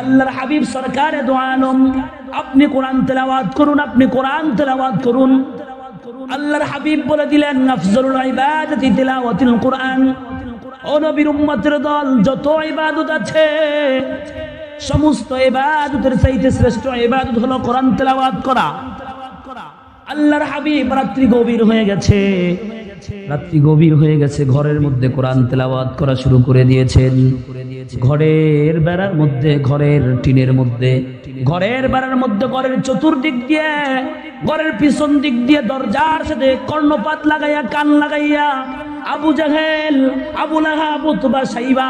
আল্লাহর হাবিব সরকারে দোয়ানম আপনি কোরআন তেলাওয়াত করুন, আপনি কোরআন তেলাওয়াত করুন। আল্লাহর হাবিব বলে দিলেন, আফজলুল ইবাদাতি তিলাওয়াতিল কোরআন। ও নবীর উম্মতের দল, যত ইবাদত আছে, সমস্ত ইবাদতের চাইতে শ্রেষ্ঠ ইবাদত হলো কোরআন তেলাওয়াত করা। আল্লাহর হাবিব রাত্রি গভীর হয়ে গেছে। রাত্রি গভীর হয়ে গেছে, ঘরের মধ্যে কোরআন তেলাওয়াত করা শুরু করে দিয়েছেন। ঘরের বেড়ার মধ্যে, ঘরের টিনের মধ্যে, ঘরের বেড়ার মধ্যে, ঘরের চতুর্দিক দিয়ে, ঘরের পিছন দিক দিয়ে দরজার সাথে কর্ণপাত লাগাইয়া, কান লাগাইয়া, আবু জাহেল, আবু লাহাব, উতবা সাইবা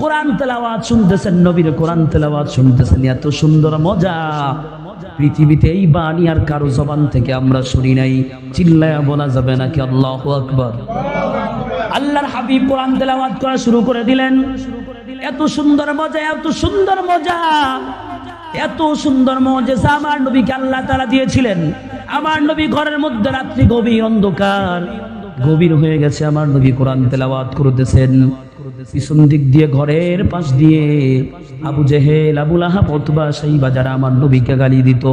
কোরআন তেলাওয়াত শুনতেছেন, নবীর কোরআন তেলাওয়াত শুনতেছেন, এত সুন্দর মজা। পৃথিবীতে এই বাণী আর কারও জবান থেকে আমরা শুনি নাই। চিল্লায়া বলা যাবে নাকি? আল্লাহ আকবর। আল্লাহর হাবিব কোরআন তেলাওয়াত করা শুরু করে দিলেন। এত সুন্দর মজা, এত সুন্দর মজা। এত সুন্দর মজা আমার নবীকে আল্লাহ তারা দিয়েছিলেন। আমার নবী ঘরের মধ্যে রাত্রি গভীর অন্ধকার। গভীর হয়ে গেছে আমার নবী কোরআন তেলাওয়াত করতেছেন। পিছন দিক দিয়ে, ঘরের পাশ দিয়ে আবু জেহেল আবুল আহাব অথবা সাইবা যারা আমার নবীকে গালি দিত,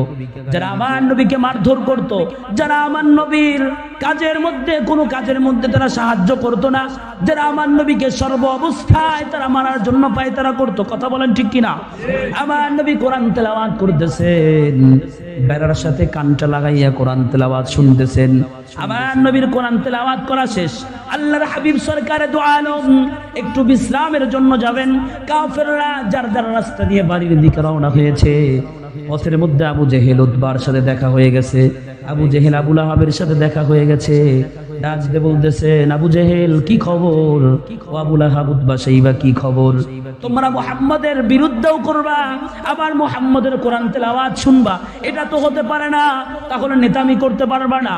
যারা আমার নবীকে মারধর করত, যারা আমার নবীর কাজের মধ্যে, কোনো কাজের মধ্যে তারা সাহায্য করত না, যারা আমার নবীকে সর্ব অবস্থায় তারা মারার জন্য পায় তারা করতো, কথা বলেন ঠিক কিনা? আমার নবী কোরআন তেলাওয়াত করতেছেন, বেড়ার সাথে কানটা লাগাইয়া কোরআন তেলাওয়াত শুনতেছেন। আমার নবীর কোরআন তেলাওয়াত করা শেষ। আল্লাহর হাবিব সরকারে দু আলম একটু বিশ্রামের জন্য যাবেন। কাফেররা যার যার রাস্তা দিয়ে বাড়ির দিকে রওনা হয়েছে। পথের মধ্যে আবু জেহেল উদ্বার সাথে দেখা হয়ে গেছে। আবু জেহেল আবুল আহাবের সাথে দেখা হয়ে গেছে। ডাক দিয়ে বলতেছেন আবু জেহেল, কি খবর? আবুল আহাব উদ্বা সেইবা, কি খবর? তোমরা মোহাম্মদের বিরুদ্ধেও করবা, আবার মোহাম্মদের কোরআন তেলাওয়াত শুনবা। এটা তো হতে পারে না, তাহলে নেতামি করতে পারবা না।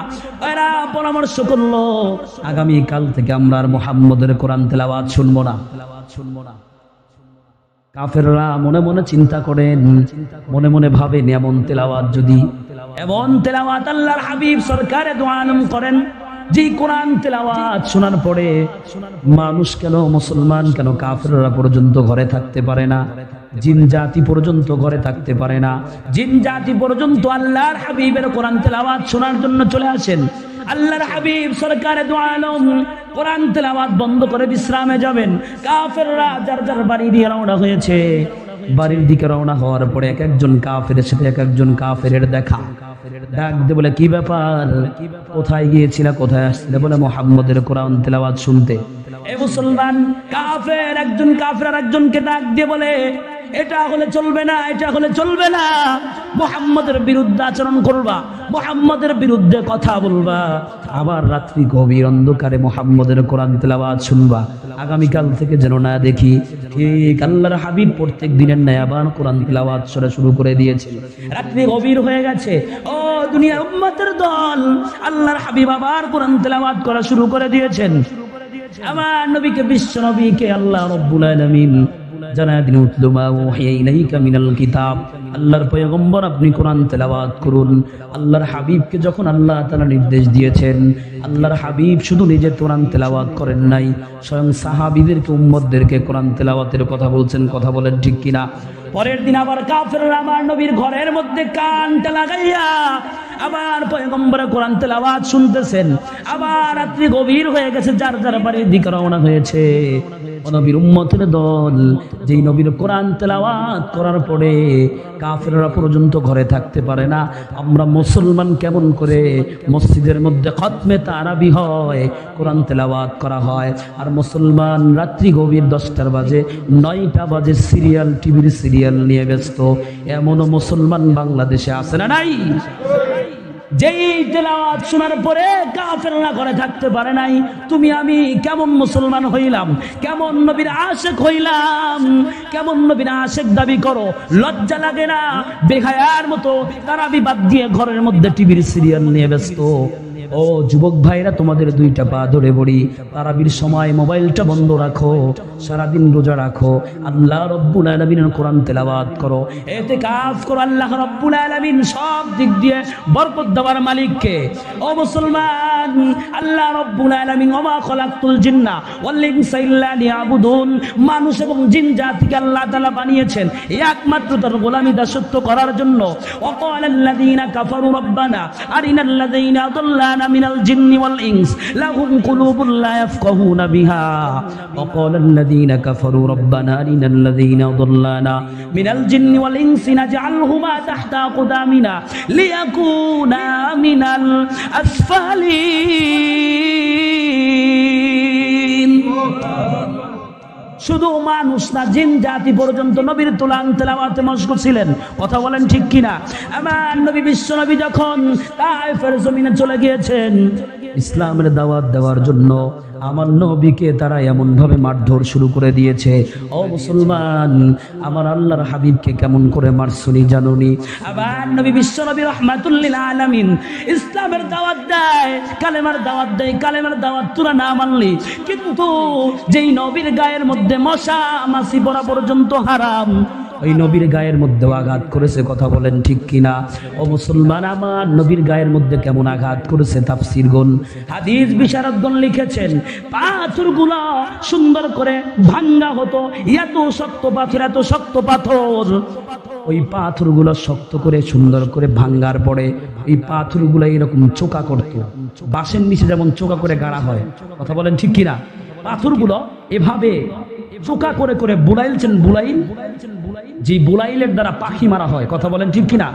এরা পরামর্শ করল, আগামী কাল থেকে আমরা আর মোহাম্মদের কোরআন তেলাওয়াত শুনব না। শুনব না কাফেররা মনে মনে চিন্তা করেন, মনে মনে ভাবেন, এমন তেলাওয়াত যদি, এমন তেলাওয়াত আল্লাহর হাবিব সরকারে দোয়ানম করেন। যে কোরআন তেলাওয়াত শোনার পরে মানুষ কেন, মুসলমান কেন, কাফেররা পর্যন্ত ঘরে থাকতে পারে না, জিন জাতি পর্যন্ত ঘরে থাকতে পারে না, জিন জাতি পর্যন্ত আল্লাহর হাবিবের কোরআন তেলাওয়াত শোনার জন্য চলে আসেন। আল্লাহর হাবিব সরকারে দোয়ালম কোরআন তেলাওয়াত বন্ধ করে বিশ্রামে যাবেন। কাফেররা যার যার বাড়ি দিয়ে রওনা হয়েছে, বাড়ির দিকে রওনা হওয়ার পরে এক একজন কাফের সাথে এক একজন কাফেরের দেখা। ডাক দিয়ে বলে, কি ব্যাপার? কোথায় গিয়েছিল? কোথায় আসছিল? বলে, মোহাম্মদের কোরআন তেলাওয়াত শুনতে। এ মুসলমান, কাফের, একজন কাফের একজনকে ডাক দিয়ে বলে এটা হলে চলবে না, এটা হলে চলবে না। মোহাম্মদের বিরুদ্ধে আচরণ করবা, মোহাম্মদের বিরুদ্ধে কথা বলবা। আবার রাত্রি গভীর অন্ধকারে মোহাম্মদের কোরআন তেলাওয়াত শুনবা। আগামীকাল থেকে যেন না দেখি, ঠিক আল্লাহর হাবিব প্রত্যেক দিনের ন্যায় আবার কোরআন তেলাওয়াত সরা শুরু করে দিয়েছে। রাত্রি গভীর হয়ে গেছে, ও দুনিয়া উম্মতের দল, আল্লাহর হাবিব আবার কোরআন তেলাওয়াত করা শুরু করে দিয়েছেন। আমার নবীকে, বিশ্ব নবীকে আল্লাহ রব্বুল আলামিন জানায় দিন, উতলু মা উহিয়া ইলাইকা কিতাব। আল্লাহর পয়গম্বর আপনি কোরআন তেলাওয়াত করুন। আল্লাহর হাবিবকে যখন আল্লাহ তাআলা নির্দেশ দিয়েছেন, আল্লাহর হাবিব শুধু নিজে কোরআন তেলাওয়াত করেন নাই, স্বয়ং সাহাবীদেরকে, উম্মতদেরকে কোরআন তেলাওয়াতের কথা বলছেন, কথা বলেন ঠিক কিনা? পরের দিন আবার কাফেররা আমার নবীর ঘরের মধ্যে কানটা লাগাইয়া আবার পয়গম্বরে কোরআন তেলাওয়াত শুনতেছেন। আবার রাত্রি গভীর হয়ে গেছে, যার যার বাড়ির দিকে রওনা হয়েছে। নবীর উম্মতের দল, যেই নবীর কোরআন তেলাওয়াত করার পরে কাফেররা পর্যন্ত ঘরে থাকতে পারে না। আমরা মুসলমান কেমন করে মসজিদের মধ্যে খতমে তারাবি হয়, কোরআন তেলাওয়াত করা হয়। আর মুসলমান রাত্রি গভীর দশটার বাজে, নয়টা বাজে সিরিয়াল, টিভির সিরিয়াল নিয়ে ব্যস্ত। এমনও মুসলমান বাংলাদেশে আছে না নাই? যেই তেলাওয়াত শোনার পরে কাফেররা করে থাকতে পারে নাই। তুমি আমি কেমন মুসলমান হইলাম? কেমন নবীর আশেক হইলাম? কেমন নবীর আশেক দাবি করো? লজ্জা লাগে না? বেহায়ার মতো তারা বিবাদ দিয়ে ঘরের মধ্যে টিভির সিরিয়াল নিয়ে ব্যস্ত। ও যুবক ভাইরা, তোমাদের দুইটা পা ধরে বড়ি তারাবির সময় মোবাইলটা বন্ধ রাখো, সারাদিন রোজা রাখো। আল্লাহ রব্বুল আলমিনের কোরআন তেলাবাদ করো। এতে কাজ করো, আল্লাহ রব্বুল আলমিন সব দিক দিয়ে বরকত দেওয়ার মালিককে। ও মুসলমান, আল্লাহ রব্বুল আলমিন, ওমা খলাকুল জিন্না ওয়াল্লিং সাইল্লা মানুষ এবং জিন জাতিকে আল্লাহ তালা বানিয়েছেন একমাত্র তার গোলামি দাসত্ব করার জন্য। অকাল আল্লাদিনা কাফারু রব্বানা আরিনাল্লাদিনা আদল্লান أضلانا من الجن والإنس لهم قلوب لا يفقهون بها. وقال الذين كفروا ربنا أرنا الذين أضلانا من الجن والإنس نجعلهما تحت أقدامنا ليكونا من الأسفلين শুধু মানুষ না, জিন জাতি পর্যন্ত নবীর তুলান তেলাওয়াতে মশগুল ছিলেন। কথা বলেন ঠিক কিনা? আমার নবী বিশ্ব নবী যখন তাইফের জমিনে চলে গিয়েছেন, ইসলামের দাওয়াত দেওয়ার জন্য আমার নবীকে তারা এমনভাবে মারধর শুরু করে দিয়েছে। ও মুসলমান, আমার আল্লাহর হাবিবকে কেমন করে মারছুনি জানুনি? আবার নবী বিশ্ব নবী রহমাতুল্লিল আলামিন ইসলামের দাওয়াত দেয়, কালেমার দাওয়াত দেয়, কালেমার দাওয়াত তোরা না মানলি। কিন্তু যেই নবীর গায়ের মধ্যে মশা মাছি পড়া পর্যন্ত হারাম ওই নবীর গায়ের মধ্যে আঘাত করেছে, কথা বলেন ঠিক কিনা? ও মুসলমান আমার, নবীর গায়ের মধ্যে কেমন আঘাত করেছে তাফসিরগণ হাদিস বিশারদগণ লিখেছেন পাথরগুলো সুন্দর করে ভাঙ্গা হতো, এত শক্ত পাথর, এত শক্ত পাথর। ওই পাথরগুলো শক্ত করে, সুন্দর করে ভাঙ্গার পরে এই পাথরগুলো এরকম চোকা করতো। বাঁশের নিচে যেমন চোকা করে গাড়া হয়, কথা বলেন ঠিক কিনা? পাথরগুলো এভাবে চোকা করে করে বুলাইলছেন বুলাইল। যে বুলাইলের দ্বারা পাখি মারা হয়, কথা বলেন ঠিক কিনা?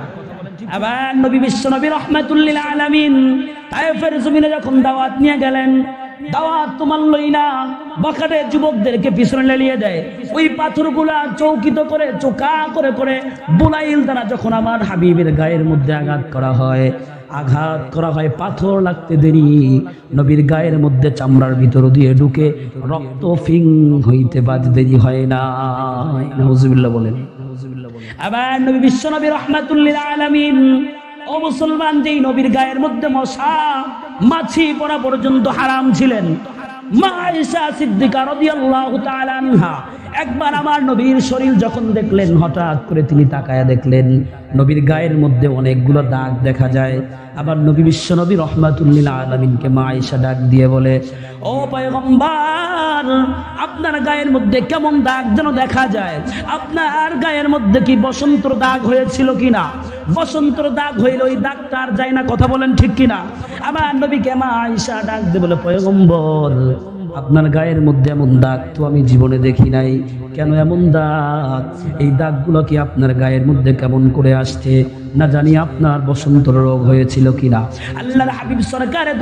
আবার নবী বিশ্ব নবী রহমাতুল্লিল আলামিন তায়েফের জমিনে যখন দাওয়াত নিয়ে গেলেন, দাওয়াত তোমার লই না বাকারে যুবকদেরকে পিছনে লেলিয়ে দেয়। ওই পাথরগুলা চৌকিত করে, চোকা করে করে বুলাইল দ্বারা যখন আমার হাবিবের গায়ের মধ্যে আঘাত করা হয় আঘাত করা হয়, পাথর লাগতে দেরি। নবীর গায়ের মধ্যে চামড়ার ভিতর দিয়ে ঢুকে রক্ত ফিং হইতে বাদ দেরি হয় না। নজুবিল্লা বলেন। আবার নবী বিশ্ব নবী রহমাতুল্লিল আলামিন, ও মুসলমান যেই নবীর গায়ের মধ্যে মশা, মাছি পড়া পর্যন্ত হারাম ছিলেন। মা আয়েশা সিদ্দিকা রাদিয়াল্লাহু তাআলা আনহা একবার আমার নবীর শরীর যখন দেখলেন, হঠাৎ করে তিনি তাকায়া দেখলেন, নবীর গায়ের মধ্যে অনেকগুলো দাগ দেখা যায়। আবার নবী বিশ্ব নবী রহমাতুল্লিল আলমিনকে মা ডাক দিয়ে বলে, ও পয়গম্বর, আপনার গায়ের মধ্যে কেমন দাগ যেন দেখা যায়? আপনার গায়ের মধ্যে কি বসন্তর দাগ হয়েছিল কিনা? বসন্তর দাগ হইলে ওই দাগটা আর যায় না, কথা বলেন ঠিক কিনা? আমার নবীকে মা আয়েশা ডাক দিয়ে বলে, পয়গম্বর আপনার গায়ের মধ্যে এমন দাগ তো আমি জীবনে দেখি নাই। কেন এমন দাগ? এই দাগগুলো কি আপনার গায়ের মধ্যে কেমন করে আসছে? না জানি আপনার বসন্ত রোগ হয়েছিল কিনা। আল্লাহর হাবিব সরকারে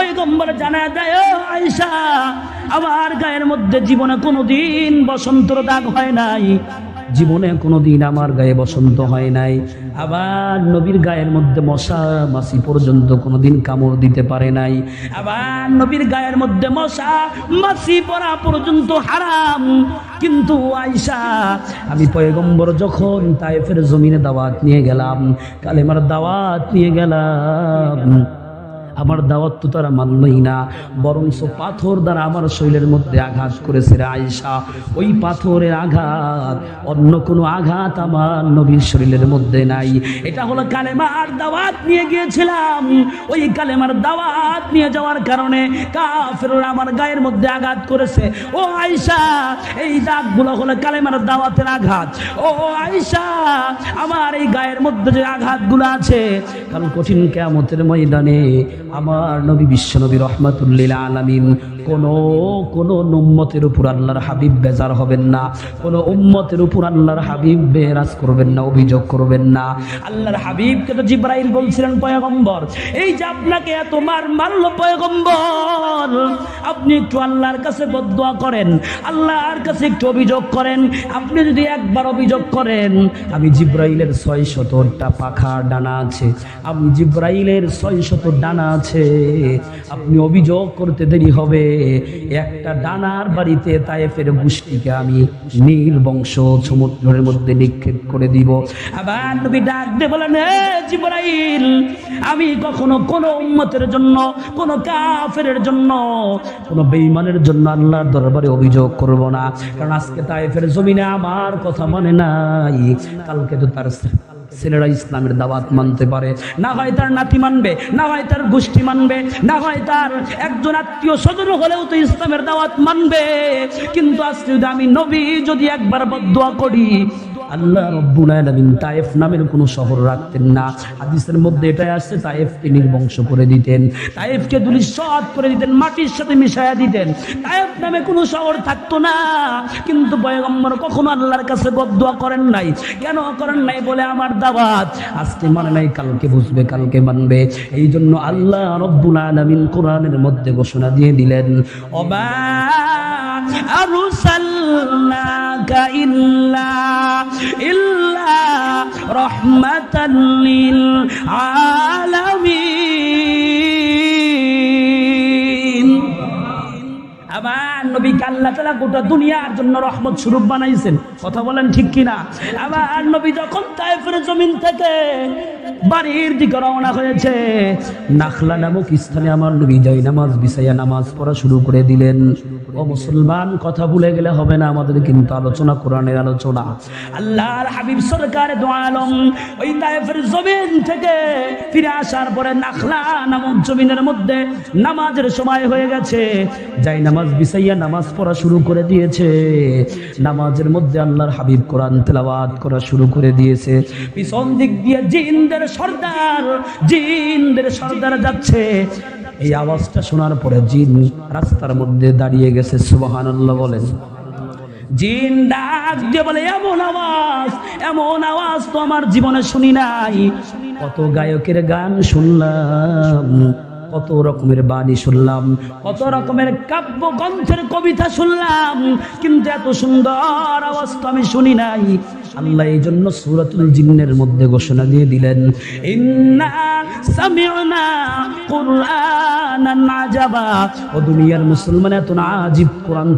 ওই গম্বর জানা যায় ও আয়েশা, আমার গায়ের মধ্যে জীবনে কোনোদিন বসন্তর দাগ হয় নাই। জীবনে কোনোদিন আমার গায়ে বসন্ত হয় নাই। আবার নবীর গায়ের মধ্যে মশা মাসি পর্যন্ত কোনোদিন কামড় দিতে পারে নাই। আবার নবীর গায়ের মধ্যে মশা মাসি পড়া পর্যন্ত হারাম। কিন্তু আয়সা আমি পয়গম্বর যখন তাইফের জমিনে দাওয়াত নিয়ে গেলাম, কালেমার দাওয়াত নিয়ে গেলাম আমার দাওয়াত তো তারা মানলই না, বরঞ্চ পাথর দ্বারা আমার শরীরের মধ্যে আঘাত করেছে রে আয়েশা। ওই পাথরের আঘাত, অন্য কোনো আঘাত আমার নবীর শরীরের মধ্যে নাই। এটা হলো কালেমার দাওয়াত নিয়ে গিয়েছিলাম। ওই কালেমার দাওয়াত নিয়ে যাওয়ার কারণে কাফেররা আমার গায়ের মধ্যে আঘাত করেছে। ও আয়েশা, এই দাগগুলো হলো কালেমার দাওয়াতের আঘাত। ও আয়েশা, আমার এই গায়ের মধ্যে যে আঘাতগুলো আছে কারণ কঠিন কেয়ামতের ময়দানে আমার নবী বিশ্ব নবী রহমাতুল্লিল আলামিন কোন কোন উম্মতের উপর আল্লাহর হাবিব বেজার হবেন না। কোন উম্মতের উপর আল্লাহর হাবিব বেরাজ করবেন না, অভিযোগ করবেন না। আল্লাহর হাবিবকে তো জিব্রাইল বলছিলেন, পয়গম্বর, এই যে আপনাকে এত মার পয়গম্বর, আপনি একটু আল্লাহর কাছে বদুয়া করেন, আল্লাহর কাছে একটু অভিযোগ করেন। আপনি যদি একবার অভিযোগ করেন, আমি জিব্রাইলের ছয় শতটা পাখা ডানা আছে। আমি জিব্রাইলের ছয় শত ডানা আছে। আপনি অভিযোগ করতে দেরি হবে। একটা ডানার বাড়িতে তায়েফের গোষ্ঠীকে আমি নীল বংশ সমুদ্রের মধ্যে নিক্ষেপ করে দিব। আবার নবী ডাক বলেন, "এ জিব্রাইল, আমি কখনো কোনো উম্মতের জন্য, কোনো কাফেরের জন্য, কোনো বেঈমানের জন্য আল্লাহর দরবারে অভিযোগ করব না। কারণ আজকে তায়েফের জমিনে আমার কথা মনে নাই। কালকে তো তার ছেলেরা ইসলামের দাওয়াত মানতে পারে। না হয় তার নাতি মানবে, না হয় তার গোষ্ঠী মানবে, না হয় তার একজন আত্মীয় স্বজন হলেও তো ইসলামের দাওয়াত মানবে। কিন্তু আজকে যদি আমি নবী যদি একবার বদুয়া করি আল্লাহ রব্বুল আলামিন তায়েফ নামের কোনো শহর রাখতেন না হাদিসের মধ্যে এটাই আসছে তায়েফকে নির্বংশ করে দিতেন তায়েফকে দুলিশাত করে দিতেন মাটির সাথে মিশায়া দিতেন তায়েফ নামে কোনো শহর থাকতো না কিন্তু পয়গম্বর কখনো আল্লাহর কাছে বদুয়া করেন নাই কেন করেন নাই বলে আমার দাওয়াত আজকে মানে নাই কালকে বুঝবে কালকে মানবে এই জন্য আল্লাহ রব্বুল আলামিন কোরআনের মধ্যে ঘোষণা দিয়ে দিলেন অবা أرسلناك إلا إلا رحمة للعالمين. নবীকে আল্লাহ তালা গোটা দুনিয়ার জন্য রহমত স্বরূপ বানাইছেন। কথা বলেন ঠিক কিনা? নবী যখন তাইফের জমিন থেকে বাড়ির দিকে রওনা হয়েছে, নাখলা নামক স্থানে আমার নবী জয় নামাজ নামাজ পড়া শুরু করে দিলেন। ও মুসলমান, কথা ভুলে গেলে হবে না, আমাদের কিন্তু আলোচনা, কোরআনের আলোচনা। আল্লাহর হাবিব সরকার দো আলম, ওই তাইফের জমিন থেকে ফিরে আসার পরে নাখলা নামক জমিনের মধ্যে নামাজের সময় হয়ে গেছে। যাই নামাজ বিছাইয়া নামাজ পড়া শুরু করে দিয়েছে। নামাজের মধ্যে আল্লাহর হাবিব কোরআন তেলাওয়াত করা শুরু করে দিয়েছে। পিছন দিক দিয়ে জিনদের সর্দার জিনদের সর্দার যাচ্ছে। এই আওয়াজটা শোনার পরে জিন রাস্তার মধ্যে দাঁড়িয়ে গেছে, সুবহানাল্লাহ বলেন। জিন ডাক দিয়ে বলে, এমন আওয়াজ এমন আওয়াজ তো আমার জীবনে শুনি নাই। কত গায়কের গান শুনলাম। কত রকমের বাণী শুনলাম, কত রকমের কাব্য গ্রন্থের কবিতা শুনলাম, কিন্তু এত সুন্দর আওয়াজ তো আমি শুনি নাই। আল্লাহ এই জন্য সুরাতুল জিন্নের মধ্যে ঘোষণা দিয়ে দিলেন ও দুনিয়ার মুসলমান এত না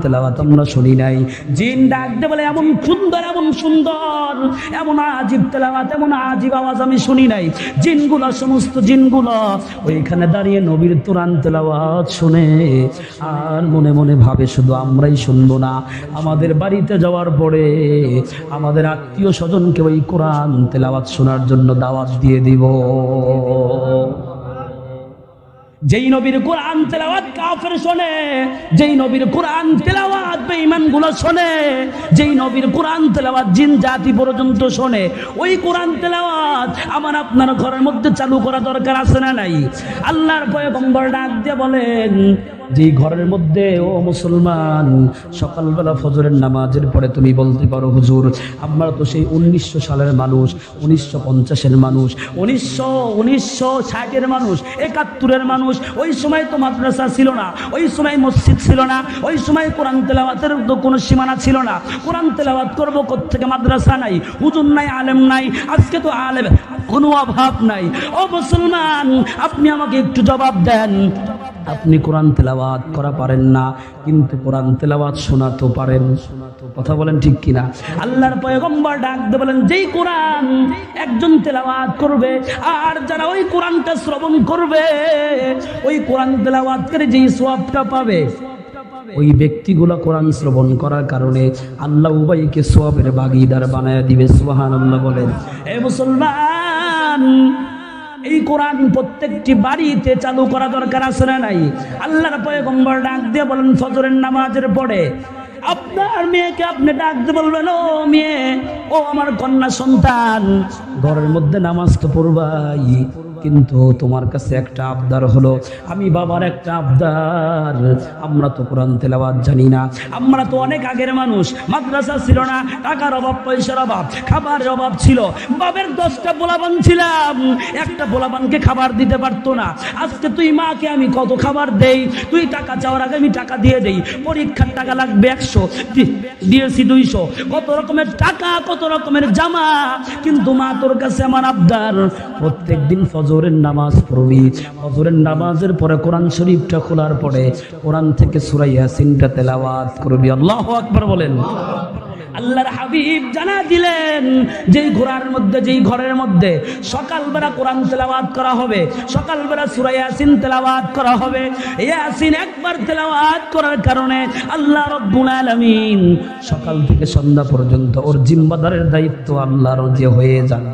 তেলাওয়াত আমরা শুনি নাই। জিন ডাক দে বলে, এমন সুন্দর এমন সুন্দর, এমন তেলাওয়াত, এমন আওয়াজ আমি শুনি নাই। জিনগুলো, সমস্ত জিনগুলো। ওইখানে দাঁড়িয়ে নবীর কোরআন তেলাওয়াত শুনে আর মনে মনে ভাবে, শুধু আমরাই শুনব না। আমাদের বাড়িতে যাওয়ার পরে আমাদের আত্মীয় স্বজনকে ওই কোরআন তেলাওয়াত শোনার জন্য দাওয়াত দিয়ে দিব। যেই নবীর কোরআন তেলাওয়াত কাফের শোনে, যেই নবীর কোরআন তেলাওয়াত বেঈমানগুলো শোনে, যেই নবীর কোরআন তেলাওয়াত জিন জাতি পর্যন্ত শোনে, ওই কোরআন তেলাওয়াত আমার আপনার ঘরের মধ্যে চালু করা দরকার আছে না নাই? আল্লাহর পয়গম্বর ডাক দিয়ে বলেন যেই ঘরের মধ্যে, ও মুসলমান, সকালবেলা ফজরের নামাজের পরে তুমি বলতে পারো, হুজুর, আমরা তো সেই উনিশশো সালের মানুষ, উনিশশো পঞ্চাশের মানুষ, উনিশশো উনিশশো ষাটের মানুষ, একাত্তরের মানুষ, ওই সময় তো মাদ্রাসা ছিল না, ওই সময় মসজিদ ছিল না, ওই সময় কোরআন তেলাওয়াতের তো কোনো সীমানা ছিল না, কোরআন তেলাওয়াত করব থেকে মাদ্রাসা নাই, হুজুর নাই, আলেম নাই, আজকে তো আলেম, কোনো অভাব নাই, ও মুসলমান, আপনি আমাকে একটু জবাব দেন আপনি কোরআন তেলাওয়াত করা পারেন না, কিন্তু কোরআন তেলাওয়াত শোনা তো পারেন। কথা বলেন ঠিক কিনা? আল্লাহর পয়গম্বর ডাক দিয়ে বলেন, যেই কোরআন একজন তেলাওয়াত করবে, আর যারা ওই কোরআনটা শ্রবণ করবে, ওই কোরআন তেলাওয়াত করে যেই সোয়াবটা পাবে, ওই ব্যক্তিগুলো কোরআন শ্রবণ করার কারণে আল্লাহ উবাইকে সোয়াবের বাগিদার বানায় দিবে। আল্লাহ বলেন। এ মুসলমান এই কোরআন প্রত্যেকটি বাড়িতে চালু করা দরকার আছে না নাই? আল্লাহর পয়গম্বর ডাক দিয়ে বলেন, ফজরের নামাজের পরে আপনার মেয়েকে আপনি ডাকতে বলবেন, ও মেয়ে, ও আমার কন্যা সন্তান, ঘরের মধ্যে নামাজ তো পড়বাই। কিন্তু তোমার কাছে একটা আবদার হলো, আমি বাবার একটা আবদার। আমরা তো কোরআন তেলাওয়াত জানি না। আমরা তো অনেক আগের মানুষ, মাদ্রাসা ছিল না, টাকার অভাব, পয়সার অভাব, খাবারের অভাব ছিল। বাবের দশটা পোলাবান ছিলাম, একটা পোলাবানকে খাবার দিতে পারতো না। আজকে তুই মাকে আমি কত খাবার দেই? তুই টাকা চাওয়ার আগে আমি টাকা দিয়ে দেই। পরীক্ষার টাকা লাগবে একশো দিয়েছি দুইশো। কত রকমের টাকা, কত রকমের জামা। কিন্তু মা তোর কাছে আমার আবদার প্রত্যেক দিন ফজরের নামাজ পড়বি। ফজরের নামাজের পরে কোরআন শরীফটা খোলার পরে কোরআন থেকে সুরাইয়া সিনটা তেলাওয়াত করবি। আল্লাহ আকবার বলেন। আল্লাহর হাবিব জানা দিলেন যেই ঘোড়ার মধ্যে যেই ঘরের মধ্যে সকালবেলা কোরআন তেলাওয়াত করা হবে, সকালবেলা সূরা ইয়াসিন তেলাওয়াত করা হবে। ইয়াসিন একবার তেলাওয়াত করার কারণে আল্লাহ রব্বুল আলামিন সকাল থেকে সন্ধ্যা পর্যন্ত ওর জিম্মাদারের দায়িত্ব আল্লাহর যে হয়ে যান।